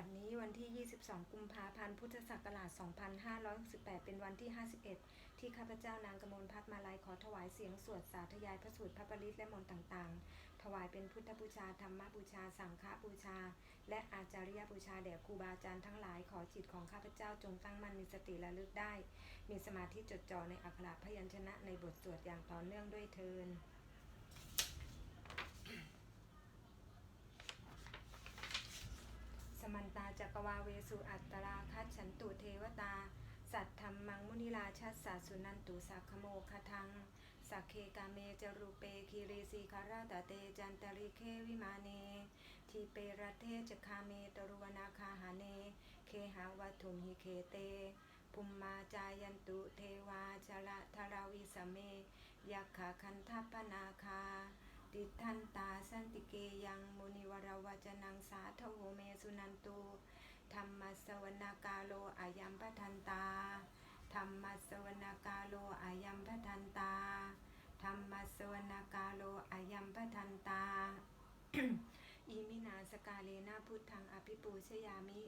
บัดนี้วันที่ 22 กุมภาพันธ์ พุทธศักราช 2568 เป็นวันที่ 51 ที่ข้าพเจ้านางกมลพัฒมาลัยขอถวายเสียงสวดสาธยายพระสูตรพระปริตและมนต์ต่างๆ ถวายเป็นพุทธบูชา ธรรมบูชา สังฆบูชา และอาจาริยบูชาแด่ครูบาอาจารย์ทั้งหลาย ขอจิตของข้าพเจ้าจงตั้งมั่นมีสติระลึกได้ มีสมาธิจดจ่อในอักขระพยัญชนะในบทสวดอย่างต่อเนื่องด้วยเทิน สมันตาจักวาเวสุอัตตราคัจฉันตุเทวตา สัตธรรมังมุนิราชัสสะสุนันตุสักขโมคทัง สักเคกาเมจรูเปคีรีสีคาราตเตจันตริเควิมาเน ทีเปรเทจคาเมตรุวนาคาหาเน เคหาวัตุมหิเคเตภุมมาจายันตุเทวาชละทราวิสเมยักขะคันทัปนาคา ติทันตาสันติเกยังมุนิวรวจนังสาทโวเมสุนันตุธรรมสวนากาโลอายัมปทันตาธรรมสวนาคาโลอายัมปทันตาธรรมสวนาคาโลอายัมปทันตาอิมินาสกาเลนะพุทธังอภิปูชยามิ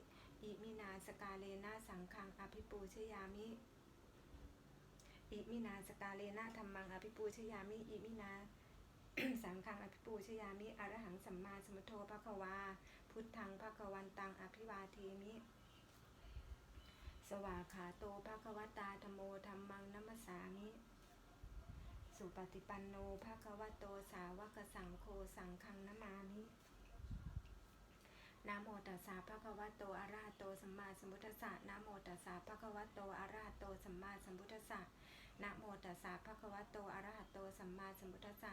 อิมินาสกาเลนะสังฆังอภิปูชยามิอิมินาสกาเลนะธรรมังอภิปูชยามิ อิมินา สังฆังอภิปูชยามิอรหังสัมมาสัมพุทโธภควา พุทธังภควันตังอภิวาเทมิ สวาขาโตภควตาธโมธรรมังนัมสสามิ สุปฏิปันโนภควโตสาวกสังโฆสังฆังนามามินะโมตัสสะภะคะวะโตอะระหะโตสัมมาสัมพุทธัสสะนะโมตัสสะภะคะวะโตอะระหะโตสัมมาสัมพุทธัสสะนะโมตัสสะภะคะวะโตอะระหะโตสัมมาสัมพุทธัสสะ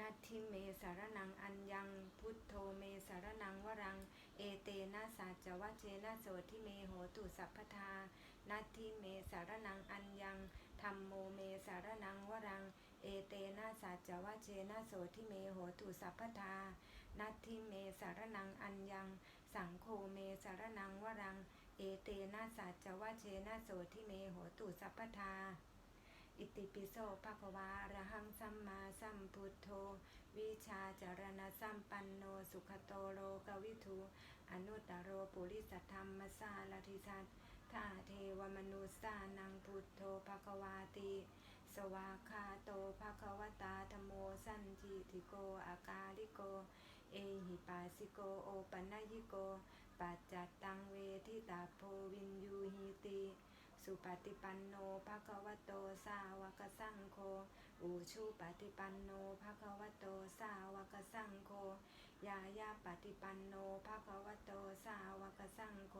นัตถิเมสารนังอัญญัง พุทโธเมสารนังวรัง เอเตนะสัจวัชเชนะโสทิเมโหตุสัพพทานัตถิเมสารนังอัญญังธรรมโมเมสารนังวรัง เอเตนะสัจวัชเชนะโสทิเมโหตุสัพพทานัตถิเมสารนังอัญญัง สังโฆเมสารนังวรัง เอเตนะสัจวัชเชนะโสทิเมโหตุสัพพทา อิติปิโสภะคะวาอะระหังสัมมาสัมพุทโธ วิชาจารณะสัมปันโนสุขโตโลกวิทูอนุตตโรปุริสธรรมสาลทิสัตทาเทวมนุสสานังพุทโธภะคะวาติ สวาคาโตภะคะวตาธโมสันจิติโกอากาลิโก เอหิปัสสิโกโอปันญิโก ปัจจัตตังเวทิตาโพวินยูหิติ สุปฏิปันโนภะคะวะโตสาวกสังโฆอุชูปฏิปันโนภะคะวะโตสาวกสังโฆยายาปฏิปันโนภะคะวะโตสาวกสังโฆ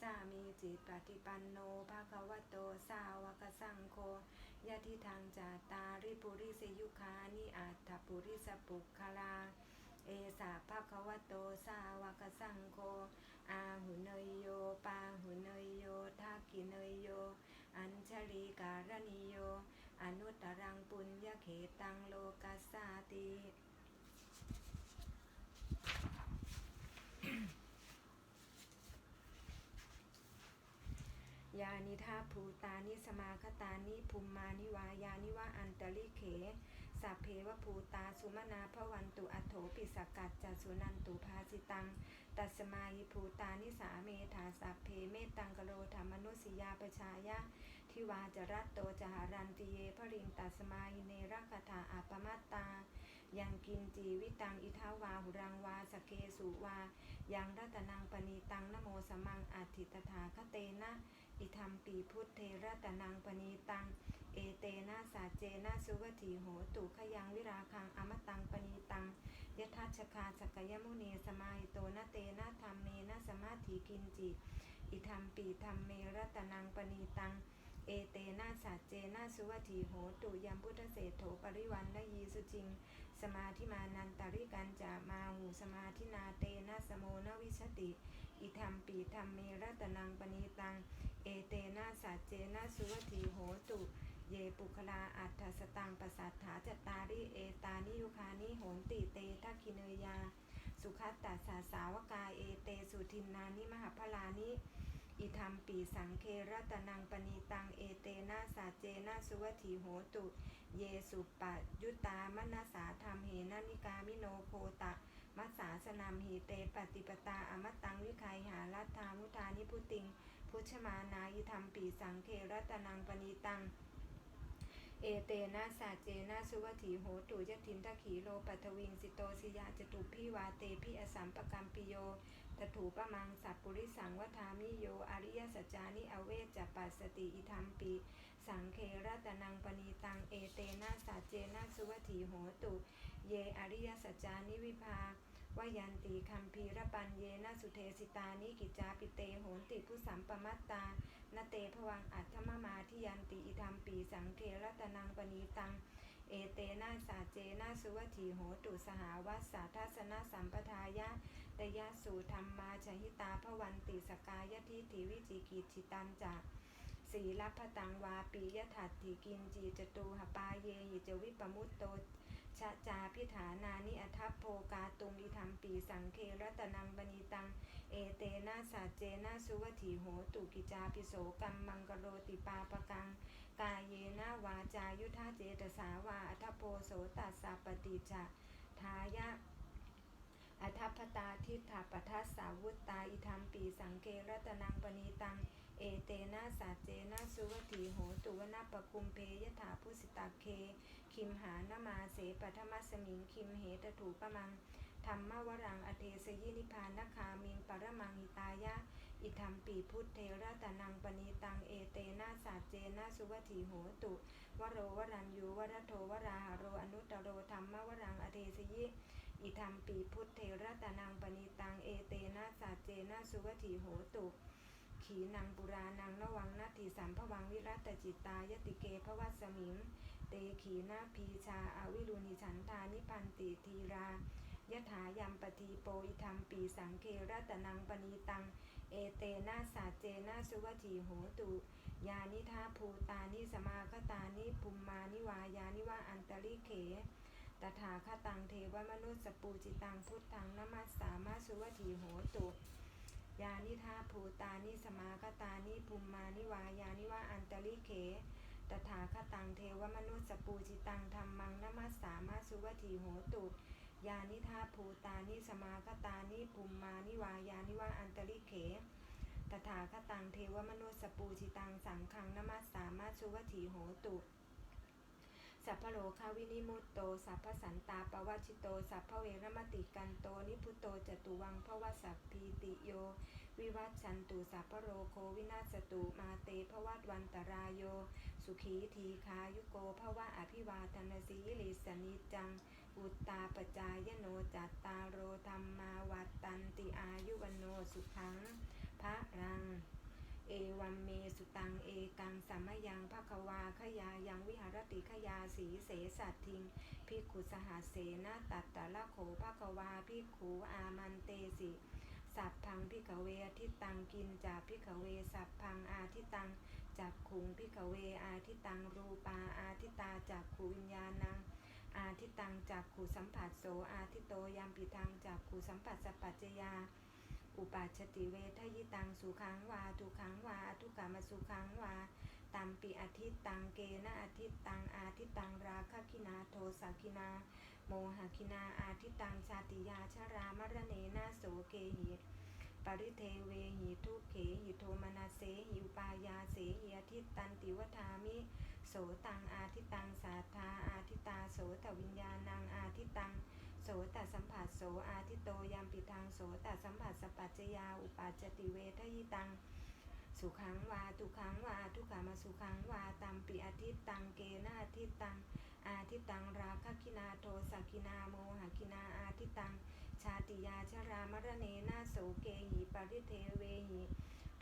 สามีจิตปฏิปันโนภะคะวะโตสาวกสังโฆยะทิทางจาตาริปุริสยุคานิอัตถปุริสปุคคลาเอสาภะคะวะโตสาวกสังโฆ อาหุเนยโยปาหุเนยโยทักิเนยโย อัญชลีการณิโย อนุตตรังปุญญเขตังโลกัสสาติยานิทาภูตานิสมาคตานิภูมมานิวายานิวะอันตริเขสัพเพวภูตาสุมนาภวันตุอัโถปิสกัจจสุนันตุภาสิตัง ตัสมาหิภูตานิสาเมธาสัพเพเมตังกโลธรรมนุสิยาปชายะ ทิวาจรัตโตจหารันติเยพริงตัสมาหิเนรคถาอาปมัตตา ยังกินจีวิตังอิทาวาหุรังวาสเกสุวา ยังรัตนังปณีตังนโมสมังอัติตถาคเตนะอิธรรมปีพุทเทระตนังปณีตัง เอเตนะสาเจนะสุวถีโหตุขยังวิราคังอมตังปณีตัง ยทัชคาสกยมุนีสมาหิโตนเตนะธรรมเมนะสมาธิกินจิอิธรรมปีธรรมเมระตนังปณีตัง เอเตนะสัจเจนะสุวัถีโหตุยัมพุทธเศรษโถปริวันละยีสุจิง สมาธิมานันตาริกันจะมาหูสมาธินาเตนะสโมนวิชติ อิธรรมปีธรรมเมรัตนังปณีตัง เอเตนะสัจเจนะสุวทีโหตุ เยปุคลาอัฏฐสตังปสัทธาจตาริเอตานิยุคานิโหนติเตทักขิเนยา สุขัตตาสาสาวกาเอเตสุทินนานิมหาพลานิอิธรรมปีสังเครัตนังปณีตังเอเตนะสัจเจนะสุวทีโหตุ เยสุปะยุตามนัสสาธรรมเหนานิกามิโนโคตะ มัสสาสนามหีเตปฏิปตาอมตังวิคัยหารัตธามุทานิพุติง พุชมานาอิธรรมปีสังเครัตนังปณีตัง เอเตนะสาเจนะสุวัถีโหตุยทินทขีโลปัทวิงสิโตสิยาจตุพิวาเตพิอสัมปกัมปิโยตถูปะมังสัพปุริสังวทามิโยอริยสัจจานิอเวจจปัสสติอิธรรมปีสังเครัตนังปณีตังเอเตนะสาเจนะสุวัถีโหตุ เยอริยสัจจานิวิภา วายันติคัมภีรปัญเยนะสุเทสิตานิกิจาปิเตโหนติผู้สัมปมัตตานาเตภวังอัตถมมาทิยันติอิธรรมปีสังเครัตนังปณีตัง เอเตนะสาเจนะสุวัถีโหตุสหาวัสสาทัสนะสัมปทายะตยะสูธรรมมาชหิตาพวันติสกายทิฏฐิวิจิกิจิตันจักสีลัพพตังวาปียถัตถิกินจีจตูหปาเยหิจวิปมุตโต ชะจาพิฐานานิอทัพโพกาตุงอิธรรมปีสังเครัตนังบณีตัง เอเตนะสัจเจนะสุวถีโหตุกิจาปิโสกัมมังกโรติปาปกัง กายเยนะวาจายุทธาเจตสาวาอัทพโพโสตัสสะปฏิจจทายะอัทัพตาทิฏฐาปทัสสาวุตตาอิธรรมปีสังเครัตนังปณีตัง เอเตนะสัจเจนะสุวถีโหตุวนาปคุมเพยถาพุสิตาเค คิมหานมาเสปัทมัสมิงคิมเหตถูปะมังธรรมวรังอเทสยินิพานนคามิงปรมังหิตายะ อิธรรมปีพุทธเทระตานังปณีตังเอเตนะสัจเจนะสุวถีโหตุวโรวรัญยูวรโทวราหโรอนุตตโรธรรมวรังอเทสยิอิธรรมปีพุทธเทระตานังปณีตังเอเตนะสัจเจนะสุวถีโหตุ ขีนังปุรานังนวังนาทีสัมภวังวิรัตจิตตายติเกภวัสสมิง เตขีนาพีชาอาวิรุณิฉันทานิพันติทีรายถายัมปทีโปอิธรรมปีสังเครัตนังปณีตัง เอเตนะสัจเจนะสุวถีโหตุ ยานิทาภูตานิสมาคตานิภุมมานิวายานิวาอันตริเขตถาคตังเทวมนุสสปูจิตังพุทธังนมัสสามาสุวถีโหตุ ยานิทาภูตานิสมาคตานิภุมานิวายานิวาอันตริเขตถาคตังเทวมนุสสปูจิตังธรรมังนมัสสามาสุวถีโหตุยานิทาภูตานิสมาคตานิภุมานิวายานิวาอันตริเขตถาคตังเทวมนุสสปูจิตังสังฆังนมัสสามาสุวถีโหตุ สัพพโลคาวินิมุตโต สัพพสันตาปวัชิโต สัพพเวรมติกันโต นิพุโตจตุวังพวสัพพีติโย วิวัชชันตุสัพพโรโควินาศตุมาเตภวัตวันตรายโย สุขีทีคายุโกภวะอภิวาทนาสีลิสนิจังอุตตาปจายโนจัตตารโรธรรมาวัตตันติอายุวโนสุขังพระรัง เอวัมเมสุตังเอกังสัมมยังภควาขยายังวิหารติขยาสีเสสัตทิงพิกขุสหาเสนาตัตตะละโขภควาพิกขูอามันเตสิสัพพังพิกเวอทิตังกินจาพิกเวสัพพังอาทิตังจักขุงพิกเวอาทิตังรูปาอาทิตาจักขูวิญญาณังอาทิตังจักขูสัมผัสโสอาทิโตยามปิทังจักขูสัมผัสสัปปัจจยา อุปัชติเวทยิตังสุขังวาทุขังวาอทุกขามสุขังวาตัมปิอาทิตตังเกนะอาทิตตังอาทิตตังราคคินาโทสะคินา โมหคินาอาทิตตังชาติยาชรามรเนนาโสเกหิปริเทเวหิทุเขหิโทมนาเสหิอุปายาเสหิอาทิตตันติวทามิโสตังอาทิตตังสาธาอาทิตาโสตวิญญาณังอาทิตัง โสตสัมผัสโสอาทิโตยามปิทังโสตสัมผัสสปัจจยาอุปัจติเวทยิตัง สุขังวาทุขังวาทุขามาสุขังวาตัมปิอาทิตตังเกนอาทิตตัง อาทิตตังราคะคินาโทสักินาโมหคินาอาทิตตัง ชาติยาชรามรเนนาโสเกหิปริเทเวหิ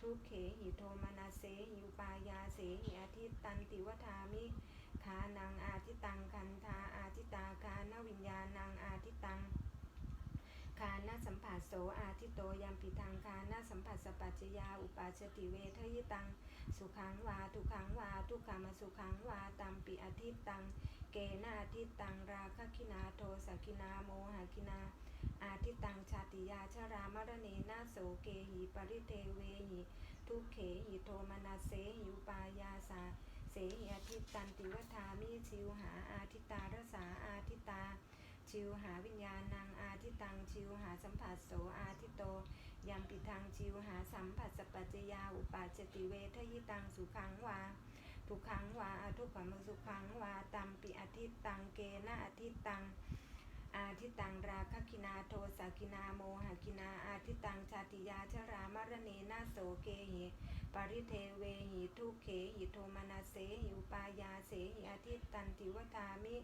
ทุกเขหิโทมนาเสหิอุปายาเสหิอาทิตตันติวทามิานังอาทิตังคันธาอาทิตาคานวิญญาณังอาทิตังคานสัมผัสโสอาทิโตยัมปิทางคานาสัมผัสสปัจจยาอุปาชติเวทยิตัง สุขังวาทุขังวาทุกขามสุขังวาตัมปิอาทิตตัง เกนาอาทิตตังราคคินาโทสักินาโมหะคินา อาทิตตังชาติยาชรามรเนนาโสเกหิปริเทเวหิทุเขหิโทมนาเสหิอุปายาสา เสหิอาทิตตันติวัฏามิชิวหาอาทิตารสาอาทิตา ชิวหาวิญญาณังอาทิตังชิวหาสัมผัสโสอาทิโตยัมปิทางชิวหาสัมผัสสปัจจยาอุปาจติเวทยิตังสุขังวาทุกขังวาอทุกขมสุขังวาตัมปิอาทิตตังเกนะอาทิตตังอาทิตังราคคินาโทสกินาโมหกินาอาทิตังชาติยาชรามรเนนาโสเกหิ ริเทเวหิทุเขหิโทมนาเสหิอุปายาเสหิอาทิตตันติวทามิ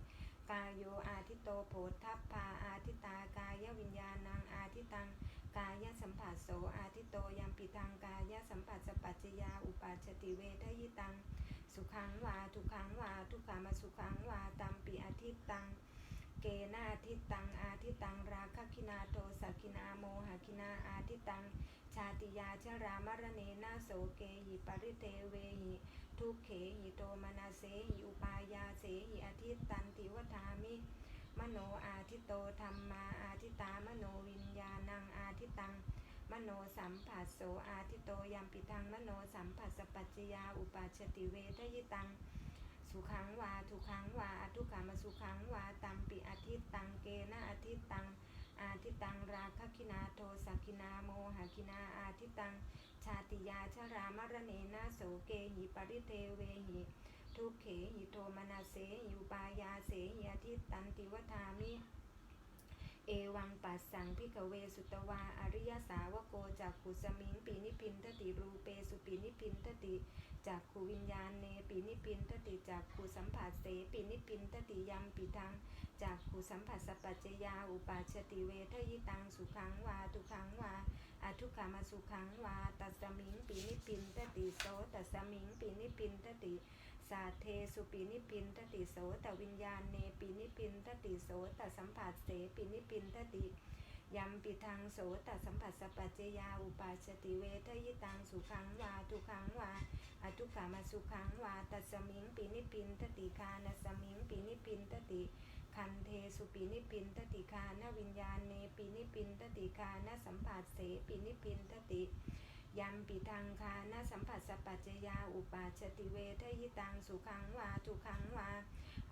กายโยอาทิโตโพธัพพาอาทิตากายวิญญาณังอาทิตังกายสัมผัสโสอาทิโตยัมปิทังกายสัมผัสสปัจจยาอุปาชติเวทยิตัง สุขังวาทุขังวาทุกขามาสุขังวาตัมปิอาทิตตัง เกนาอาทิตตังอาทิตังราคคินาโทสักินาโมหคินาอาทิตัง ชาติยาชรามรเนนาโสเกหิปริเทเวหิทุกเขหิโตมนาเสหิอุปายาเสหิอาทิตตันติวทามิ มโนอาทิโตธรรมาอาทิตามโนวิญญาณังอาทิตังมโนสัมผัสโสอาทิโตยัมปิทังมโนสัมผัสสปัจจยาอุปาชติเวทยิตัง สุขังวาทุขังวาอทุกขามสุขังวาตัมปิอาทิตตังเกนะอาทิตตัง อาทิตังราคคินาโทสักคินาโมหคินาอาทิตัง ชาติยาชรามรเนนาโสเกหิปริเทเวหิทุกเขหิโทมนาเสหิอุปายาเสหิอาทิตตันติวทามิเอวังปัสสังพิกเวสุตวา อริยสาวโกจากขุสมิงปีนิพินทติรูเปสุปีนิพินทติจากขูวิญญาณเนปีนิพินทติจากขูสัมผัสเสปีนิพินทติยัมปิทัง จากขูสัมผัสสปัจจยาอุปาชติเวทยิตังสุขังวาทุขังวาอทุกขามาสุขังวาตัสมิงปีนิพินทติโสตัสมิงปีนิพินทติสาเทสุปีนิพินทติโสตวิญญาณเนปีนิพินทติโสตสัมผัสเสปีนิพินทติยัมปิทังโสตสัมผัสสปัจจยาอุปาชติเวทยิตังสุขังวาทุขังวาอทุกขามาสุขังวาตัสมิงปีนิพินทติคานสมิงปีนิพินทติ คันเทสุปีนิพินทติคานวิญญาณเนปีนิพินทติคานสัมผัสเสปีนิพินทติยัมปิทังคานาสัมผัสสปัจจยาอุปาชติเวทยิตังสุขังวาทุขังวา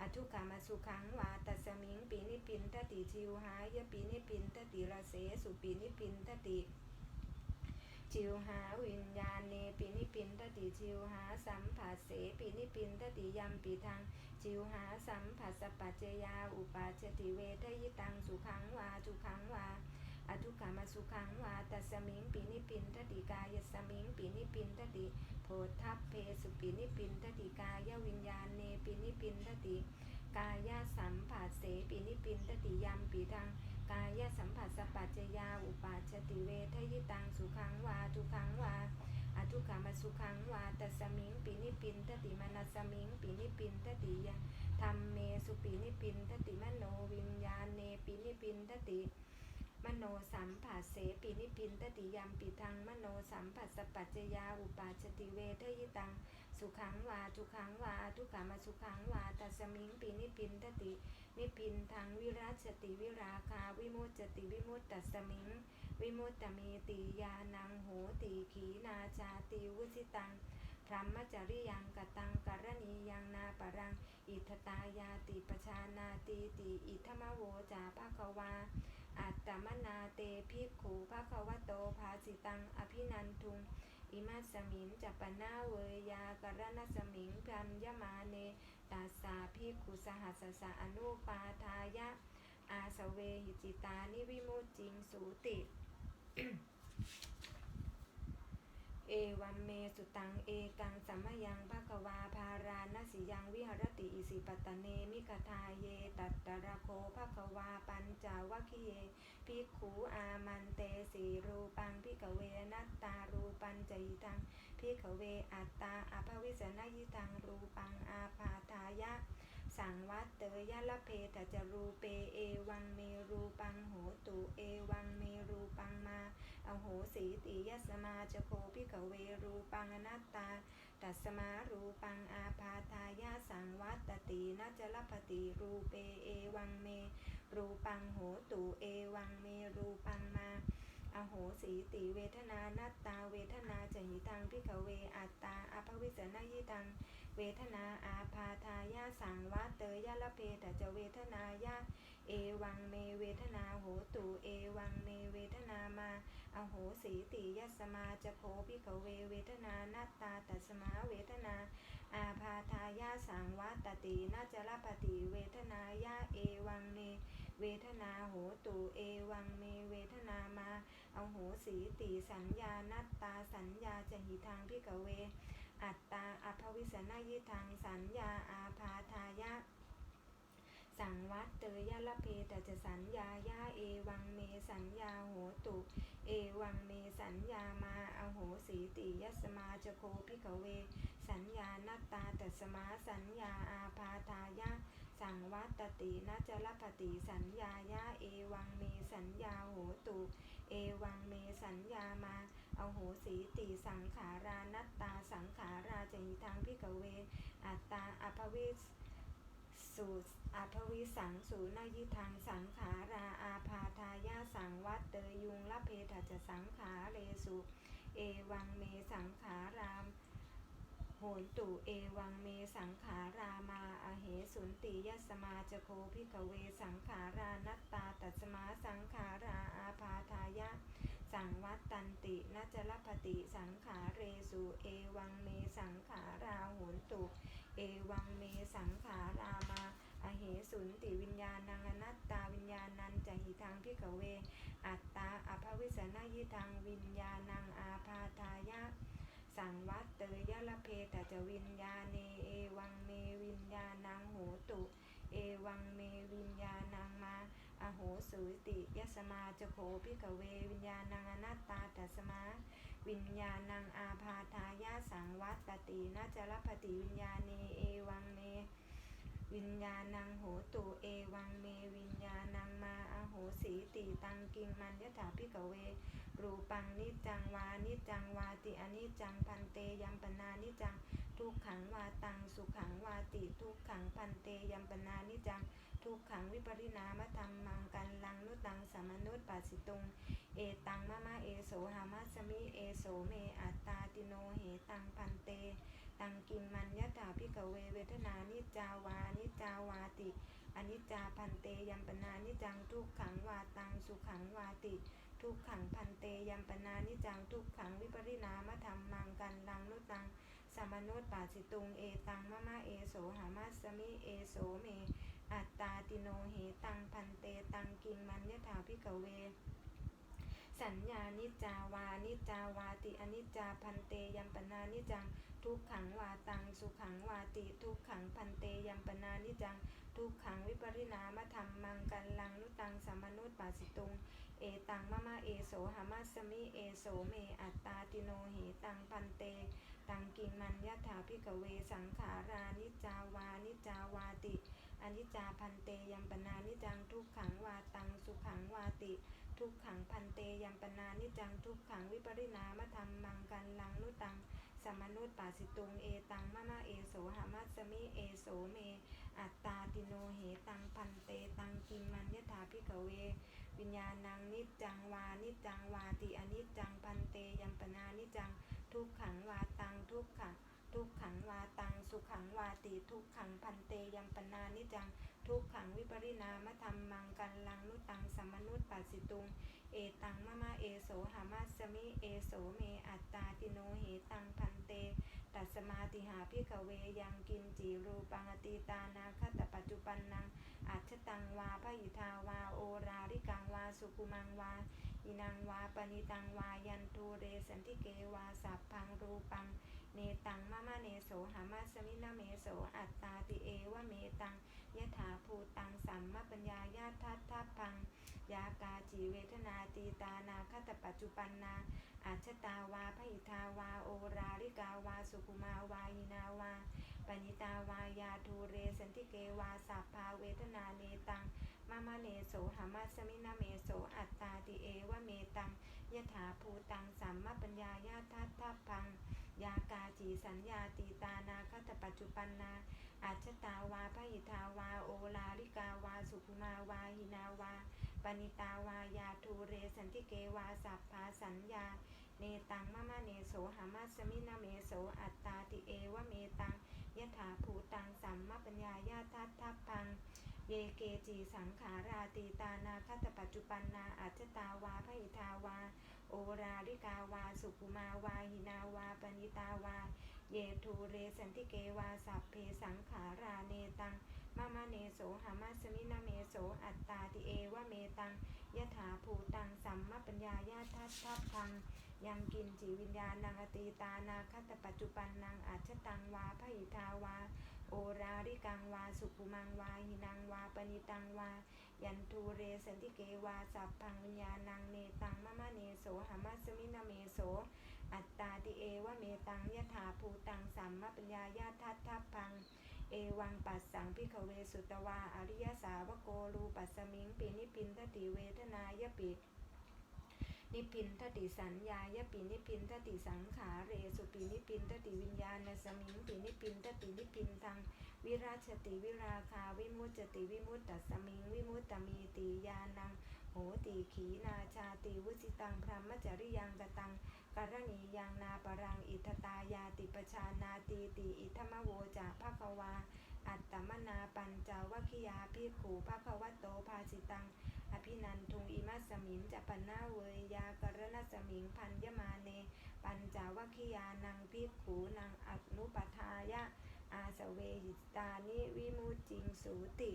อทุกขามาสุขังวาตัสมิงปีนิพินทติชิวหายปีนิพินทติระเสสุปีนิพินทติชิวหาวิญญาณเนปีนิพินทติชิวหาสัมผัสเสปีนิพินทติยัมปิทัง ชิวหาสัมผัสสปัจเจยา อุปาชติเวทยิตังสุขังวาทุขังวาอทุกขามาสุขังวาตัสมิงปีนิพินทติกายสมิงปีนิพินทติโพธัพเพสุปีนิพินทติกายวิญญาณเนปีนิพินทติกายสัมผัสเสปีนิพินทติยัมปีทังกายสัมผัสสปัจจยาอุปาชติเวทยิตังสุขังวาทุขังวา อทุกขามาสุขังวาตัสมิงปีนิพินทติมานัสมิงปีนิพินทติยะธรรมเมสุปีนิพินทติมโนวิญญาณเนปีนิพินทติมโนสัมผัสเสปีนิพินทติยัมปิทังมโนสัมผัสสปัจจยาอุปาชติเวทยิตัง สุขังวาทุขังวาทุกขามาสุขังวาตัสมิงปีนิพินทติ นิพินทังวิราชติวิราคาวิมุตจติวิมุตตัสมิง วิมุตตเมติยานังโหติขีนาชาติวุสิตังพรหมจริยังกตังกรณียังนาปรัง อิทตายาติปชานาติติอิทมโวจาภะควา อัตตมนาเตภิกขูภะควโตภาสิตังอภินันทุงอิมัสมิงจัปนาเวยากรณสมิงพัมยมาเนตัสสาภิกขุสหัสสะอนุปาทายะ อาสเวหิจิตานิวิมุตจิงสูติ เอวัมเมสุตังเอกังสัมมยังภควาภาราณสิยังวิหรติอิสิปตเนมิกทาเยตัตตระโคภควาปัญจวัคคีเยภิกขูอามันเตสีรูปังพิกเวนัตตารูปัญจยิตังพิกเวอัตตาอภวิสนยิตังรูปังอาปาทายะ สังวัตเตยะละเพตจรูเปเอวังเมรูปังโหตุเอวังเมรูปังมาอโหสีติยสมาจะโคพิกเวรูปังอนัตตาตัสมารูปังอาพาทายาสังวัตตินัจลปติรูเปเอวังเม รูปังโหตุเอวังเมรูปังมาอโหสีติเวทนานัตตาเวทนาจะหิตังพิกเวอัตตาอภวิสนายิตัง เวทนาอาพาทายาสังวัตเตยะละเพตจะเวทนายาเอวังเมเวทนาโหตุเอวังเมเวทนามาอโหสีติยสมาจะโคพิกเวเวทนานัตตาตัสมาเวทนา อาพาทายาสังวัตตินาจรปติเวทนายาเอวังเมเวทนาโหตุเอวังเมเวทนามาเอาโหสีติสัญญานัตตาสัญญาจะหิทางพิกเว อัตตาอภวิสนายิทางสัญญาอาพาทายะ สังวัตเตยะละเพตจะสัญญายาเอวังเมสัญญาโหตุ เอวังเมสัญญามาอโหสีติยสมาจะโคพิกเว สัญญานัตตาตัสมาสัญญาอาพาทายะสังวัตตินัจลปติสัญญายาเอวังเมสัญญาโหตุ เอวังเมสัญญามา อาโหสีติสังขารานัตตาสังขาราจะหิทางพิกเว อัตตาอภวิสสูอภวิสังสูนายิทางสังขาราอาพาทายาสังวัตเตยุงละเพทจะสังขาเรสุ เอวังเมสังขารามโหนตุเอวังเมสังขารามาอเหสุนติยสมาจโคพิกเวสังขารานัตตาตัสมาสังขาราอาพาทายะ สังวัตตันตินัจลปติสังขาเรสุเอวังเมสังขาราโหนตุ เอวังเมสังขารามาอเหสุนติวิญญาณังอนัตตาวิญญาณันจะหิทางพิกเว อัตตาอภวิสนายิทางวิญญาณังอาพาทายะ สังวัตเตยะละเพตจะวิญญาเนเอวังเม สุติยัสมาจโคพิกเว วิญญาณังอนัตตาตัสมา วิญญาณังอาพาทายาสังวัตตินาจรปฏิวิญญาเนเอวังเม วิญญาณังโหตุเอวังเม วิญญาณังมาอโหสีติตังกิงมันยถาพิกเว รูปังนิจังวานิจังวาติอนิจังพันเตยัมปนานิจัง ทุกขังวาตังสุขังวาติทุกขังพันเตยัมปนานิจจัง ทุกขังวิปริณามธรรมังกันลังนุตังสามนุตปัสสิตุง เอตังมะมะเอโสหามัสมิเอโสเมอัตตาติโนเหตังพันเต ตังกิมมันยถาพิกเวเวทนานิจาวานิจาวาติอนิจจาพันเตยัมปนานิจังทุกขังวาตังสุขังวาติทุกขังพันเตยัมปนานิจังทุกขังวิปริณามธรรมังกันลังนุตังสามนุตปาสิตุงเอตังมะมะเอโสหามัสมิเอโสเม อัตตาติโนเหตังพันเตตังกิมมันยะถาพิกเว สัญญานิจาวานิจาวาติอนิจจาพันเตยัมปนานิจัง ทุกขังวาตังสุขังวาติทุกขังพันเตยัมปนานิจัง ทุกขังวิปริณามธรรมังกันลังนุตังสามนุตปาสิตุงเอตังมะมะเอโสหามัสมิเอโสเมอัตตาติโนเหตังพันเต ตังกิมันยะถาพิกเวสังขารานิจาวานิจาวาติ อนิจจาพันเตยัมปนานิจจังทุกขังวาตังสุขังวาติ ทุกขังพันเตยัมปนานิจจังทุกขังวิปริณามธรรมังกันลังนุตังสมนุตปาสิตุงเอตังมะมะเอโสหามัสมิเอโสเม อัตตาติโนเหตังพันเตตังกิมมันยถาพิกเว วิญญาณังนิจจังวานิจจังวาติอนิจจังพันเตยัมปนานิจจังทุกขังวาตังทุกขัง ทุกขังวาตัง สุขังวาติทุกขังพันเตยัมปนานิจัง ทุกขังวิปริณามธรรมมังกันลังนุตังสมนุตปัสสิตุง เอตังมะมะเอโสหามัสมิเอโสเมอัตตาติโนเหตังพันเตตัสมาติหาพิกเวยังกินจีรูปังอติตานาคตปัจจุปันนังอัจฉตังวาพหิทาวาโอราริกังวาสุกุมังวาอินังวาปณิตังวายันตูเรสันติเกวาสัพพังรูปัง เนตังมะมะเนโสหามาสมินาเมโสอัตตาติเอวะเมตังยะถาภูตังสัมมปัญญายาทัตทัพัง ยากาจีเวทนาตีตานาคตปัจจุปันนาอัจฉตาวาพิทาวาโอราริกาวาสุกุมาวายินาวาปณิตาวายาทูเรสันติเกวาสัพพาเวทนาเนตังมมะมะเนโสหามัสมินาเมโสอัตตาติเอวะเมตังยะถาภูตังสัมมปัญญายาทัตถพัง ยากาจีสัญญาตีตานาคตปัจจุปันนาอาชตาวาพหิทาวาโอลาลิกาวาสุขุมาวาหินาวาปณิตาวายาทูเรสันติเกวาสัพพาสัญญา เนตังมะมะเนโสหามัสมินาเมโสอัตตาติเอวะเมตังยถาภูตังสัมมปัญญายาทัตถพัง เยเกจีสังขาราตีตานาคตปัจจุปันนาอาจตาวาพหิทาวา โอราลิกาวาสุกุมาวาหินาวาปณิตาวา เยทูเรสันติเกวาสัพเพสังขาราเนตังมะมะเนโสหามัสมินาเมโสอัตตาติเอวะเมตังยถาภูตังสัมมปัญญายาทัตทัพพังยังกินจิวิญญาณังอตีตานาคตปัจจุปันนังอาชตังวาพหิทาวา โอราริกังวาสุขุมังวาหินังวาปณิตังวา ยันทูเรสันติเกวาสัพพังวิญญาณังเนตังมะมะเนโสหามัสมินาเมโส อัตตาติเอวะเมตังยถาภูตังสัมมปัญญายาทัตทัพพัง เอวังปัสสังพิขเวสุตวาอริยสาวโกรูปัสมิงปีนิพินทติเวทนายปินิพินทติสัญญายปินิพินทติสังขาเรสุปีนิพินทติวิญญาณสมิงปีนิพินทตินิพินทังวิราชติวิราคาวิมุตติวิมุตตัสสมิง วิมุตตมีติยานังโหติขีนาชาติวุสิตังพรหมจริยังกตัง กรณียังนาปรังอิทตายาติปชานาตีติอิทมโวจาภควา อัตตมนาปัญจวัคคียาพิขูภควโตภาสิตัง อภินันทุงอิมัสมิงจะปันนาเวยากรณสมิงพันยมาเน ปัญจวัคคียานังพิขูนังอนุปทายะ อาสเวหิตานิวิมุตจิงสูติ